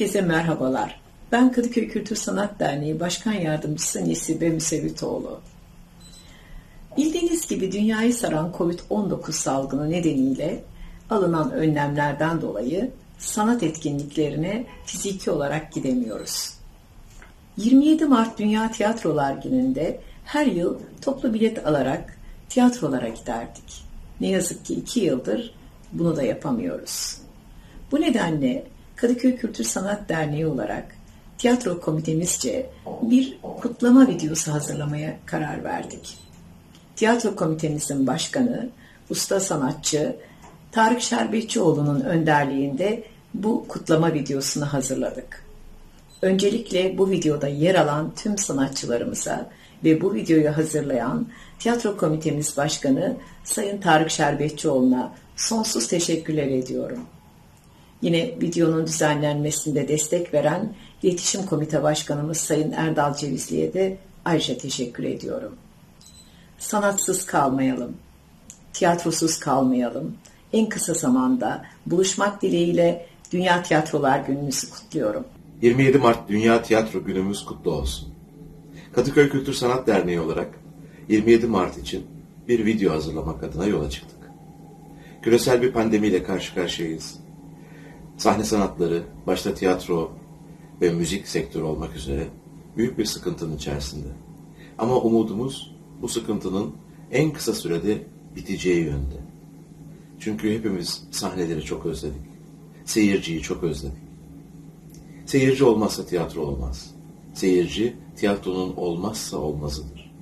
Herkese merhabalar. Ben Kadıköy Kültür Sanat Derneği Başkan Yardımcısı Nesibe Müsevitoğlu. Bildiğiniz gibi dünyayı saran COVID-19 salgını nedeniyle alınan önlemlerden dolayı sanat etkinliklerine fiziki olarak gidemiyoruz. 27 Mart Dünya Tiyatrolar Günü'nde her yıl toplu bilet alarak tiyatrolara giderdik. Ne yazık ki iki yıldır bunu da yapamıyoruz. Bu nedenle Kadıköy Kültür Sanat Derneği olarak tiyatro komitemizce bir kutlama videosu hazırlamaya karar verdik. Tiyatro komitemizin başkanı, usta sanatçı Tarık Şerbetçioğlu'nun önderliğinde bu kutlama videosunu hazırladık. Öncelikle bu videoda yer alan tüm sanatçılarımıza ve bu videoyu hazırlayan tiyatro komitemiz başkanı Sayın Tarık Şerbetçioğlu'na sonsuz teşekkürler ediyorum. Yine videonun düzenlenmesinde destek veren İletişim Komite Başkanımız Sayın Erdal Cevizli'ye de ayrıca teşekkür ediyorum. Sanatsız kalmayalım, tiyatrosuz kalmayalım. En kısa zamanda buluşmak dileğiyle Dünya Tiyatrolar Gününüzü kutluyorum. 27 Mart Dünya Tiyatro Günümüz kutlu olsun. Kadıköy Kültür Sanat Derneği olarak 27 Mart için bir video hazırlamak adına yola çıktık. Küresel bir pandemiyle karşı karşıyayız. Sahne sanatları, başta tiyatro ve müzik sektörü olmak üzere büyük bir sıkıntının içerisinde. Ama umudumuz bu sıkıntının en kısa sürede biteceği yönde. Çünkü hepimiz sahneleri çok özledik. Seyirciyi çok özledik. Seyirci olmazsa tiyatro olmaz. Seyirci tiyatronun olmazsa olmazıdır.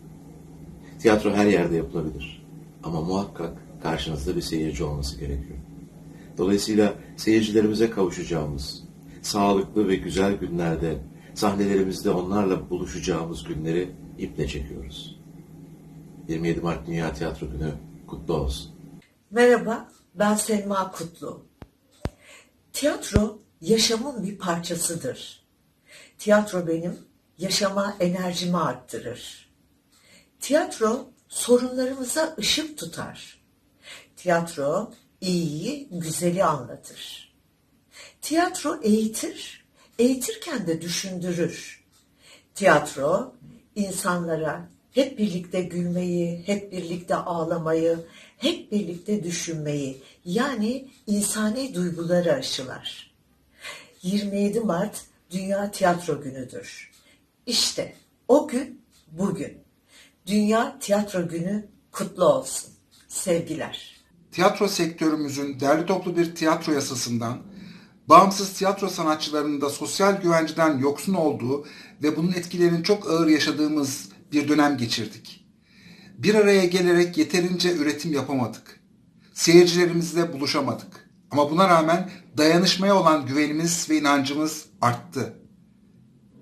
Tiyatro her yerde yapılabilir. Ama muhakkak karşınızda bir seyirci olması gerekiyor. Dolayısıyla seyircilerimize kavuşacağımız, sağlıklı ve güzel günlerde sahnelerimizde onlarla buluşacağımız günleri iple çekiyoruz. 27 Mart Dünya Tiyatro Günü kutlu olsun. Merhaba, ben Selma Kutlu. Tiyatro yaşamın bir parçasıdır. Tiyatro benim yaşama enerjimi arttırır. Tiyatro sorunlarımıza ışık tutar. Tiyatro iyiyi, güzeli anlatır. Tiyatro eğitir, eğitirken de düşündürür. Tiyatro insanlara hep birlikte gülmeyi, hep birlikte ağlamayı, hep birlikte düşünmeyi yani insani duyguları aşılar. 27 Mart Dünya Tiyatro Günü'dür. İşte o gün bugün. Dünya Tiyatro Günü kutlu olsun. Sevgiler. Tiyatro sektörümüzün derli toplu bir tiyatro yasasından, bağımsız tiyatro sanatçılarının da sosyal güvenceden yoksun olduğu ve bunun etkilerini çok ağır yaşadığımız bir dönem geçirdik. Bir araya gelerek yeterince üretim yapamadık. Seyircilerimizle buluşamadık. Ama buna rağmen dayanışmaya olan güvenimiz ve inancımız arttı.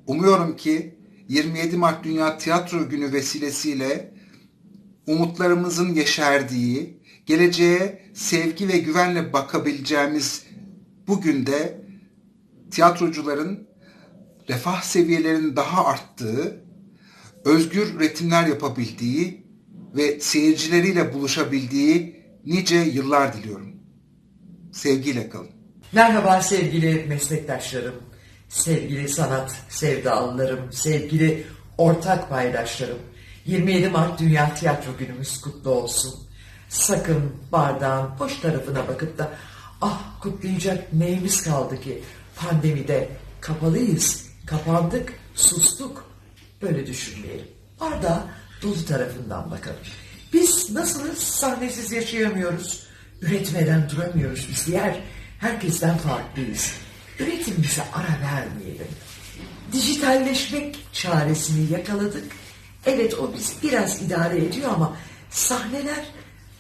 Umuyorum ki 27 Mart Dünya Tiyatro Günü vesilesiyle umutlarımızın yeşerdiği, geleceğe sevgi ve güvenle bakabileceğimiz bugün de tiyatrocuların refah seviyelerinin daha arttığı, özgür üretimler yapabildiği ve seyircileriyle buluşabildiği nice yıllar diliyorum. Sevgiyle kalın. Merhaba sevgili meslektaşlarım, sevgili sanat sevdalılarım, sevgili ortak paydaşlarım. 27 Mart Dünya Tiyatro Günümüz kutlu olsun. Sakın bardağın boş tarafına bakıp da ah kutlayacak neyimiz kaldı ki pandemide kapalıyız, kapandık, sustuk. Böyle düşünmeyelim. Bardağı dolu tarafından bakalım. Biz nasılız sahnesiz yaşayamıyoruz. Üretmeden duramıyoruz biz diğer herkesten farklıyız. Üretimimize ara vermeyelim. Dijitalleşmek çaresini yakaladık. Evet o bizi biraz idare ediyor ama sahneler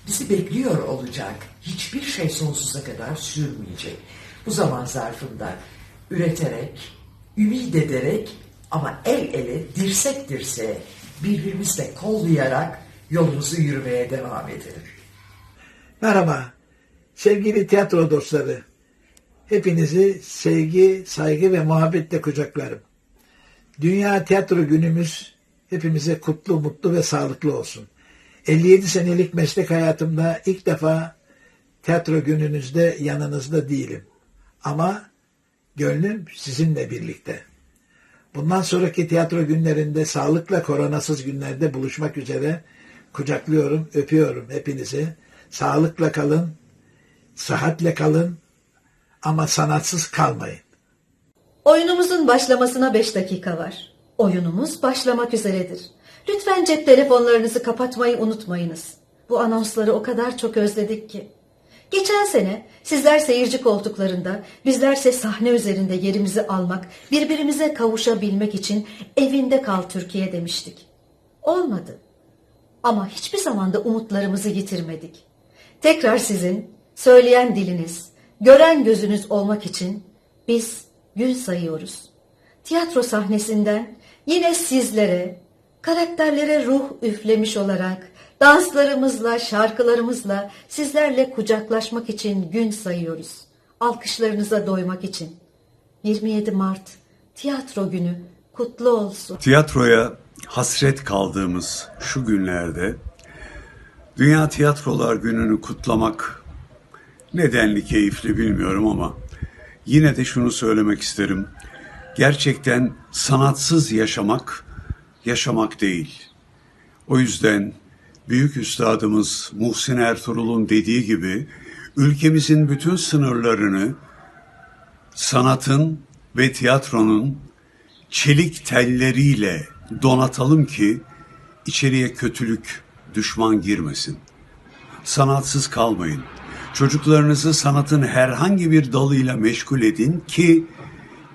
bizi bekliyor olacak. Hiçbir şey sonsuza kadar sürmeyecek. Bu zaman zarfında üreterek, ümit ederek ama el ele, dirsek dirseğe birbirimizle kollayarak yolumuzu yürümeye devam edelim. Merhaba, sevgili tiyatro dostları. Hepinizi sevgi, saygı ve muhabbetle kucaklarım. Dünya Tiyatro Günümüz hepimize kutlu, mutlu ve sağlıklı olsun. 57 senelik meslek hayatımda ilk defa tiyatro gününüzde yanınızda değilim. Ama Gönlüm sizinle birlikte. Bundan sonraki tiyatro günlerinde sağlıkla koronasız günlerde buluşmak üzere kucaklıyorum, öpüyorum hepinizi. Sağlıkla kalın, sıhhatle kalın ama sanatsız kalmayın. Oyunumuzun başlamasına 5 dakika var. Oyunumuz başlamak üzeredir. Lütfen cep telefonlarınızı kapatmayı unutmayınız. Bu anonsları o kadar çok özledik ki. Geçen sene sizler seyirci koltuklarında, bizlerse sahne üzerinde yerimizi almak, birbirimize kavuşabilmek için evinde kal Türkiye demiştik. Olmadı. Ama hiçbir zaman da umutlarımızı yitirmedik. Tekrar sizin söyleyen diliniz, gören gözünüz olmak için biz gün sayıyoruz. Tiyatro sahnesinden yine sizlere, karakterlere ruh üflemiş olarak danslarımızla, şarkılarımızla sizlerle kucaklaşmak için gün sayıyoruz. Alkışlarınıza doymak için. 27 Mart Tiyatro Günü kutlu olsun. Tiyatroya hasret kaldığımız şu günlerde Dünya Tiyatrolar Günü'nü kutlamak nedenli keyifli bilmiyorum ama yine de şunu söylemek isterim. Gerçekten sanatsız yaşamak yaşamak değil. O yüzden büyük üstadımız Muhsin Ertuğrul'un dediği gibi ülkemizin bütün sınırlarını sanatın ve tiyatronun çelik telleriyle donatalım ki içeriye kötülük, düşman girmesin. Sanatsız kalmayın. Çocuklarınızı sanatın herhangi bir dalıyla meşgul edin ki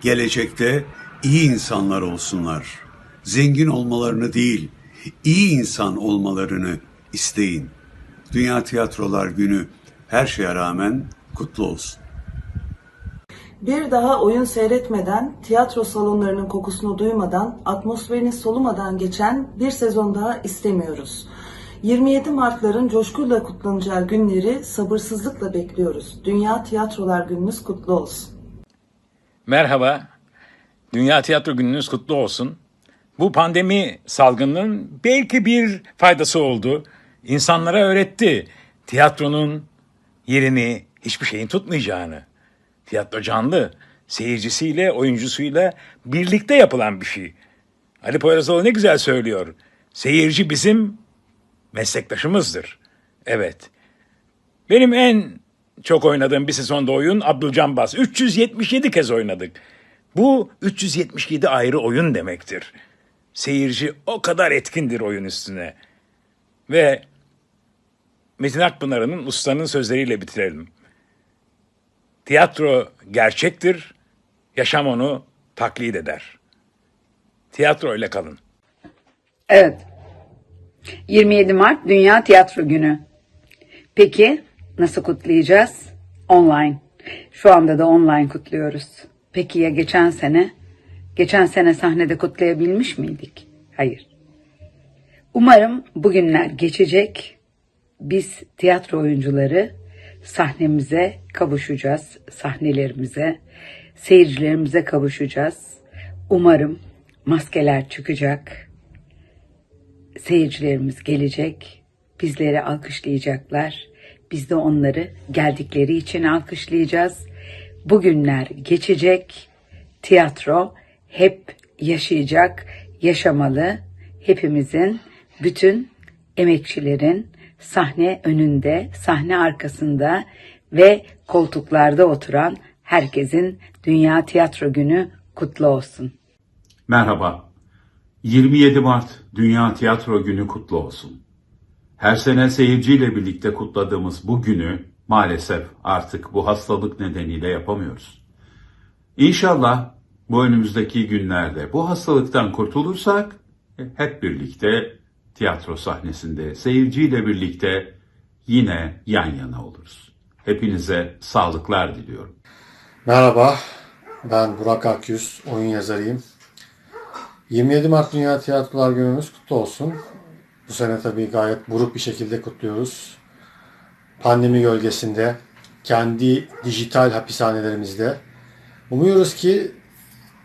gelecekte iyi insanlar olsunlar. Zengin olmalarını değil, iyi insan olmalarını isteyin. Dünya Tiyatrolar Günü her şeye rağmen kutlu olsun. Bir daha oyun seyretmeden, tiyatro salonlarının kokusunu duymadan, atmosferini solumadan geçen bir sezon daha istemiyoruz. 27 Mart'ların coşkuyla kutlanacağı günleri sabırsızlıkla bekliyoruz. Dünya Tiyatrolar Gününüz kutlu olsun. Merhaba. Dünya Tiyatro Gününüz kutlu olsun. Bu pandemi salgının belki bir faydası oldu. İnsanlara öğretti tiyatronun yerini hiçbir şeyin tutmayacağını. Tiyatro canlı, seyircisiyle, oyuncusuyla birlikte yapılan bir şey. Ali Poyrazoğlu ne güzel söylüyor. Seyirci bizim meslektaşımızdır. Evet. Benim en çok oynadığım bir sezonda oyun Abdülcan Bas. 377 kez oynadık. Bu 377 ayrı oyun demektir. Seyirci o kadar etkindir oyun üstüne. Ve Metin Akpınar'ın ustanın sözleriyle bitirelim. Tiyatro gerçektir, yaşam onu taklit eder. Tiyatro ile kalın. Evet. 27 Mart Dünya Tiyatro Günü. Peki nasıl kutlayacağız? Online. Şu anda da online kutluyoruz. Peki ya geçen sene? Geçen sene sahnede kutlayabilmiş miydik? Hayır. Umarım bugünler geçecek. Biz tiyatro oyuncuları sahnemize kavuşacağız, sahnelerimize, seyircilerimize kavuşacağız. Umarım maskeler çıkacak, seyircilerimiz gelecek, bizleri alkışlayacaklar. Biz de onları geldikleri için alkışlayacağız. Bugünler geçecek, tiyatro hep yaşayacak, yaşamalı. Hepimizin, bütün emekçilerin sahne önünde, sahne arkasında ve koltuklarda oturan herkesin Dünya Tiyatro Günü kutlu olsun. Merhaba. 27 Mart Dünya Tiyatro Günü kutlu olsun. Her sene seyirciyle birlikte kutladığımız bu günü maalesef artık bu hastalık nedeniyle yapamıyoruz. İnşallah bu önümüzdeki günlerde bu hastalıktan kurtulursak hep birlikte tiyatro sahnesinde seyirciyle birlikte yine yan yana oluruz. Hepinize sağlıklar diliyorum. Merhaba, ben Burak Akyüz, oyun yazarıyım. 27 Mart Dünya Tiyatrolar Günümüz kutlu olsun. Bu sene tabii gayet buruk bir şekilde kutluyoruz. Pandemi gölgesinde, kendi dijital hapishanelerimizde. Umuyoruz ki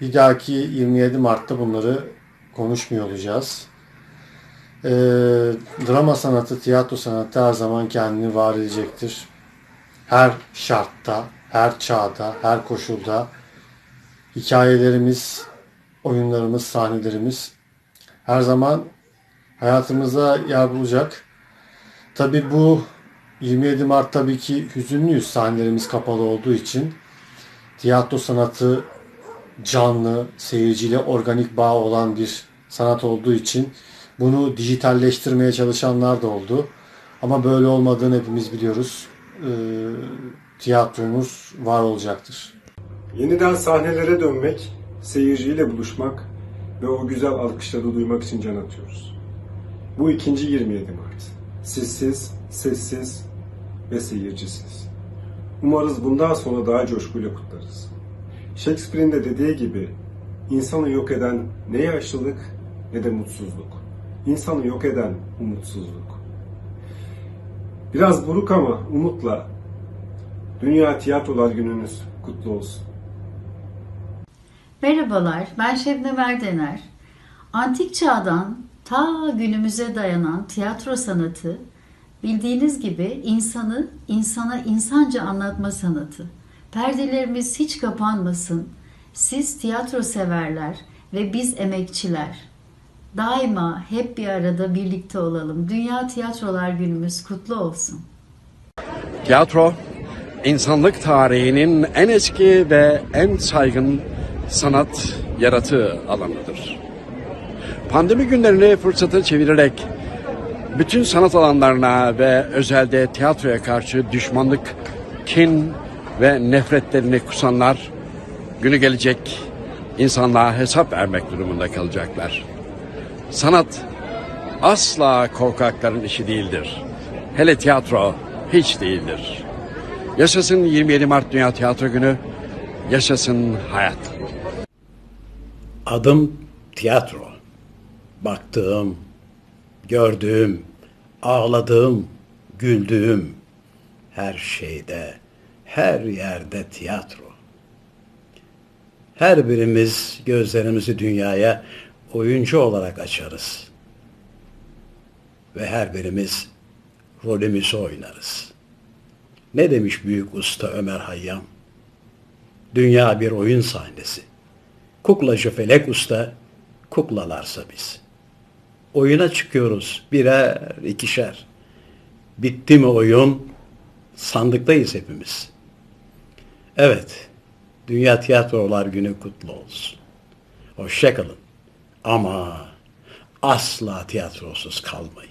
bir dahaki 27 Mart'ta bunları konuşmuyor olacağız. Ee, drama sanatı, tiyatro sanatı her zaman kendini var edecektir. Her şartta, her çağda, her koşulda hikayelerimiz, oyunlarımız, sahnelerimiz her zaman hayatımıza yer bulacak. Tabi bu 27 Mart tabii ki hüzünlüyüz sahnelerimiz kapalı olduğu için. Tiyatro sanatı canlı, seyirciyle organik bağ olan bir sanat olduğu için bunu dijitalleştirmeye çalışanlar da oldu. Ama böyle olmadığını hepimiz biliyoruz. Ee, tiyatromuz var olacaktır. Yeniden sahnelere dönmek, seyirciyle buluşmak ve o güzel alkışları duymak için can atıyoruz. Bu ikinci 27 Mart. Sizsiz, sessiz ve seyircisiz. Umarız bundan sonra daha coşkuyla kutlarız. Shakespeare'in de dediği gibi insanı yok eden ne yaşlılık ne de mutsuzluk. İnsanı yok eden umutsuzluk. Biraz buruk ama umutla Dünya Tiyatrolar Gününüz kutlu olsun. Merhabalar, ben Şebnem Erdener. Antik çağdan ta günümüze dayanan tiyatro sanatı, bildiğiniz gibi insanı insana insanca anlatma sanatı. Perdelerimiz hiç kapanmasın. Siz tiyatro severler ve biz emekçiler. Daima hep bir arada birlikte olalım. Dünya Tiyatrolar Günümüz kutlu olsun. Tiyatro, insanlık tarihinin en eski ve en saygın sanat yaratığı alanıdır. Pandemi günlerini fırsata çevirerek bütün sanat alanlarına ve özelde tiyatroya karşı düşmanlık, kin ve nefretlerini kusanlar günü gelecek insanlığa hesap vermek durumunda kalacaklar. Sanat asla korkakların işi değildir. Hele tiyatro hiç değildir. Yaşasın 27 Mart Dünya Tiyatro Günü, yaşasın hayat. Adım tiyatro. Baktığım, gördüğüm, ağladığım, güldüğüm her şeyde, her yerde tiyatro. Her birimiz gözlerimizi dünyaya oyuncu olarak açarız. Ve her birimiz rolümüzü oynarız. Ne demiş büyük usta Ömer Hayyam? Dünya bir oyun sahnesi. Kuklacı Felek Usta, kuklalarsa biz. Oyuna çıkıyoruz birer, ikişer. Bitti mi oyun? Sandıktayız hepimiz. Evet, Dünya Tiyatrolar Günü kutlu olsun. Hoşçakalın. Ama asla tiyatrosuz kalmayın.